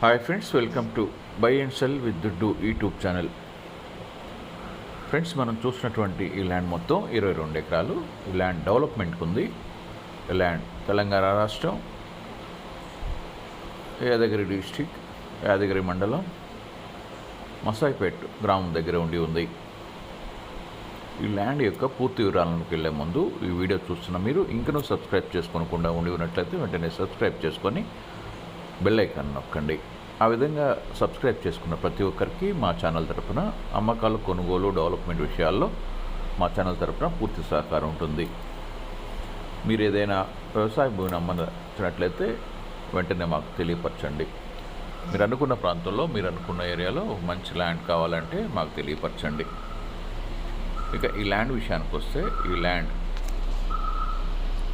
Hi friends welcome to buy and sell with దుడ్డు YouTube channel friends మనం చూసినటువంటి ఈ ల్యాండ్ మొత్తం ఇరవై రెండు ఎకరాలు. ఈ ల్యాండ్ డెవలప్మెంట్కి ఉంది ఈ ల్యాండ్ తెలంగాణ రాష్ట్రం యాదగిరి డిస్టిక్ యాదగిరి మండలం మసాయిపేట్ గ్రామం దగ్గర ఉండి ఉంది. ఈ ల్యాండ్ యొక్క పూర్తి వివరాలకు వెళ్ళే ముందు ఈ వీడియో చూస్తున్న మీరు ఇంకనూ సబ్స్క్రైబ్ చేసుకోకుండా ఉండి ఉన్నట్లయితే వెంటనే సబ్స్క్రైబ్ చేసుకొని బెల్లైకాన్ నొక్కండి ఆ విధంగా సబ్స్క్రైబ్ చేసుకున్న ప్రతి ఒక్కరికి మా ఛానల్ తరపున అమ్మకాలు కొనుగోలు డెవలప్మెంట్ విషయాల్లో మా ఛానల్ తరపున పూర్తి సహకారం ఉంటుంది. మీరు ఏదైనా వ్యవసాయ భూమిని అమ్మనచ్చినట్లయితే వెంటనే మాకు తెలియపరచండి. మీరు అనుకున్న ప్రాంతంలో మీరు అనుకున్న ఏరియాలో ఒక మంచి ల్యాండ్ కావాలంటే మాకు తెలియపరచండి. ఇక ఈ ల్యాండ్ విషయానికి వస్తే ఈ ల్యాండ్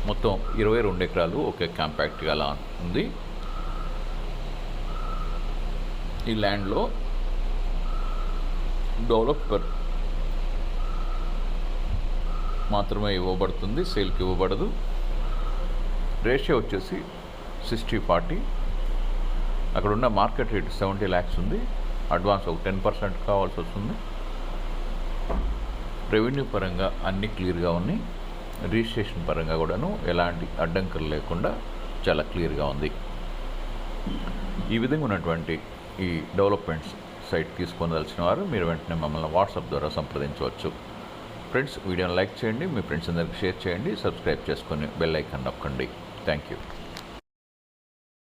మొత్తం ఇరవై రెండు ఎకరాలు ఒకే కాంపాక్ట్గా ఉంది. ఈ ల్యాండ్లో డెవలపర్ మాత్రమే ఇవ్వబడుతుంది సేల్కి ఇవ్వబడదు. రేషియో వచ్చేసి సిక్స్టీ ఫార్టీ. అక్కడ ఉన్న మార్కెట్ రేట్ సెవెంటీ ల్యాక్స్ ఉంది. అడ్వాన్స్ ఒక టెన్ పర్సెంట్ కావాల్సి వస్తుంది. రెవెన్యూ పరంగా అన్నీ క్లియర్గా ఉన్నాయి. రిజిస్ట్రేషన్ పరంగా కూడాను ఎలాంటి అడ్డంకులు లేకుండా చాలా క్లియర్గా ఉంది. ఈ విధంగా ఉన్నటువంటి ఈ డెవలప్మెంట్స్ సైట్ తీసుకొనదలిచిన వారు మీరు వెంటనే మమ్మల్ని వాట్సాప్ ద్వారా సంప్రదించవచ్చు. ఫ్రెండ్స్ వీడియోని లైక్ చేయండి మీ ఫ్రెండ్స్ అందరికి షేర్ చేయండి సబ్స్క్రైబ్ చేసుకొని బెల్ ఐకాన్ నొక్కండి. Thank you